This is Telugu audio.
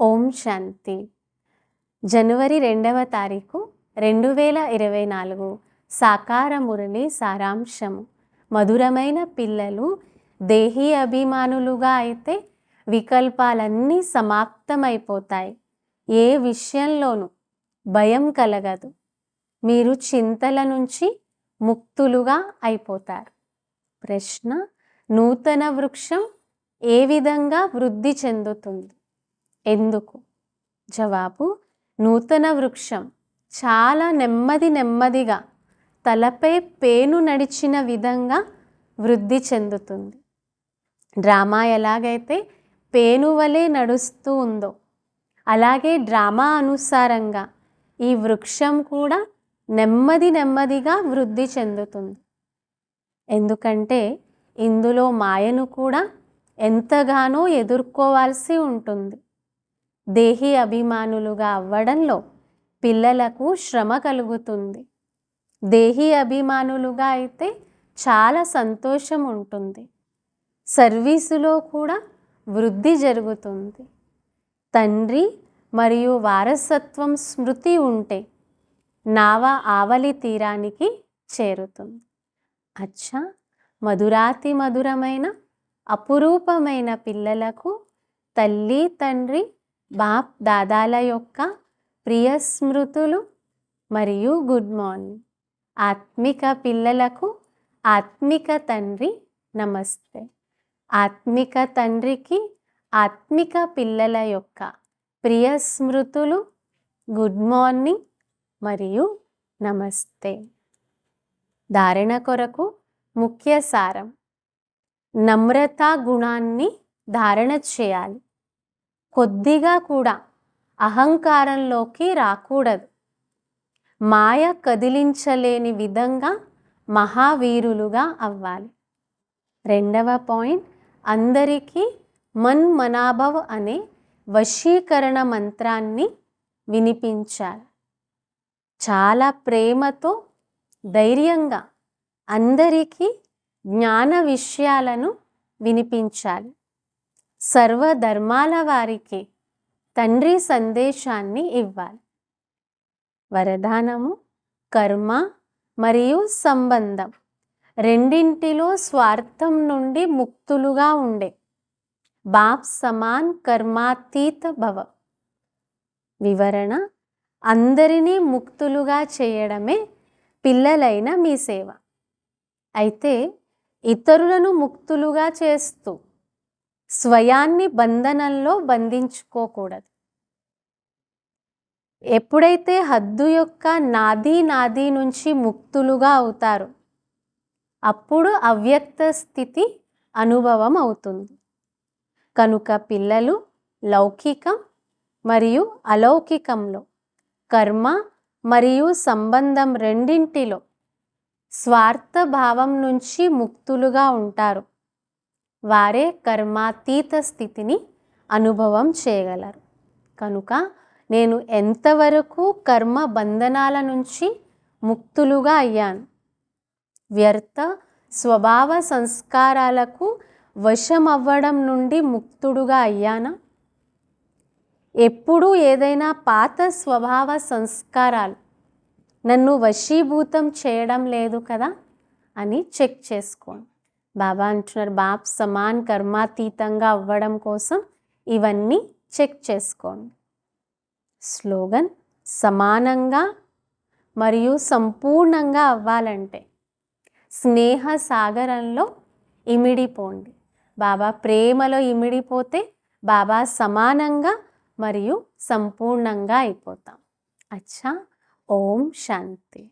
ఓం శాంతి. జనవరి రెండవ తారీఖు రెండు వేల ఇరవై నాలుగు. సాకార మురళి సారాంశము. మధురమైన పిల్లలు దేహీ అభిమానులుగా అయితే వికల్పాలన్నీ సమాప్తమైపోతాయి. ఏ విషయంలోనూ భయం కలగదు. మీరు చింతల నుంచి ముక్తులుగా అయిపోతారు. ప్రశ్న నూతన వృక్షం ఏ విధంగా వృద్ధి చెందుతుంది? ఎందుకు? జవాబు నూతన వృక్షం. చాలా నెమ్మది నెమ్మదిగా తలపై పేను నడిచిన విధంగా వృద్ధి చెందుతుంది. డ్రామా ఎలాగైతే పేను వలె నడుస్తూ ఉందో అలాగే డ్రామా అనుసారంగా ఈ వృక్షం కూడా నెమ్మది నెమ్మదిగా వృద్ధి చెందుతుంది. ఎందుకంటే ఇందులో మాయను కూడా ఎంతగానో ఎదుర్కోవాల్సి ఉంటుంది. దేహి అభిమానులుగా అవ్వడంలో పిల్లలకు శ్రమ కలుగుతుంది. దేహి అభిమానులుగా అయితే చాలా సంతోషం ఉంటుంది. సర్వీసులో కూడా వృద్ధి జరుగుతుంది. తండ్రి మరియు వారసత్వం స్మృతి ఉంటే నావ ఆవలి తీరానికి చేరుతుంది. అచ్చా! మధురాతి మధురమైన అపురూపమైన పిల్లలకు తల్లి తండ్రి బాప్ దాదాల యొక్క ప్రియ స్మృతులు మరియు గుడ్ మార్నింగ్. ఆత్మిక పిల్లలకు ఆత్మిక తండ్రి నమస్తే. ఆత్మిక తండ్రికి ఆత్మిక పిల్లల యొక్క ప్రియ స్మృతులు గుడ్ మార్నింగ్ మరియు నమస్తే. ధారణ కొరకు ముఖ్య సారం. నమ్రత గుణాన్ని ధారణ చేయాలి. కొద్దిగా కూడా అహంకారంలోకి రాకూడదు. మాయ కదిలించలేని విధంగా మహావీరులుగా అవ్వాలి. రెండవ పాయింట్ అందరికీ మన్ మనాభవ్ అనే వశీకరణ మంత్రాన్ని వినిపించాలి. చాలా ప్రేమతో ధైర్యంగా అందరికీ జ్ఞాన విషయాలను వినిపించాలి. సర్వధర్మాల వారికి తండ్రి సందేశాన్ని ఇవ్వాలి. వరదానము కర్మ మరియు సంబంధం రెండింటిలో స్వార్థం నుండి ముక్తులుగా ఉండే బాప్ సమాన్ కర్మాతీత భవ. వివరణ అందరినీ ముక్తులుగా చేయడమే పిల్లలైన మీ సేవ. అయితే ఇతరులను ముక్తులుగా చేస్తూ స్వయాన్ని బంధనంలో బంధించుకోకూడదు. ఎప్పుడైతే హద్దు యొక్క నాది నాది నుంచి ముక్తులుగా అవుతారు అప్పుడు అవ్యక్త స్థితి అనుభవం అవుతుంది. కనుక పిల్లలు లౌకికం మరియు అలౌకికంలో కర్మ మరియు సంబంధం రెండింటిలో స్వార్థ భావం నుంచి ముక్తులుగా ఉంటారు. వారే కర్మాతీత స్థితిని అనుభవం చేయగలరు. కనుక నేను ఎంతవరకు కర్మ బంధనాల నుంచి ముక్తులుగా అయ్యాను? వ్యర్థ స్వభావ సంస్కారాలకు వశమవ్వడం నుండి ముక్తుడుగా అయ్యానా? ఎప్పుడూ ఏదైనా పాత స్వభావ సంస్కారాలు నన్ను వశీభూతం చేయడం లేదు కదా అని చెక్ చేసుకోండి. బాబా అంటున్నారు బాప్ సమాన్ కర్మాతీతంగా అవ్వడం కోసం ఇవన్నీ చెక్ చేసుకోండి. స్లోగన్ సమానంగా మరియు సంపూర్ణంగా అవ్వాలంటే స్నేహ సాగరంలో ఇమిడిపోండి. బాబా ప్రేమలో ఇమిడిపోతే బాబా సమానంగా మరియు సంపూర్ణంగా అయిపోతాం. అచ్చా ఓం శాంతి.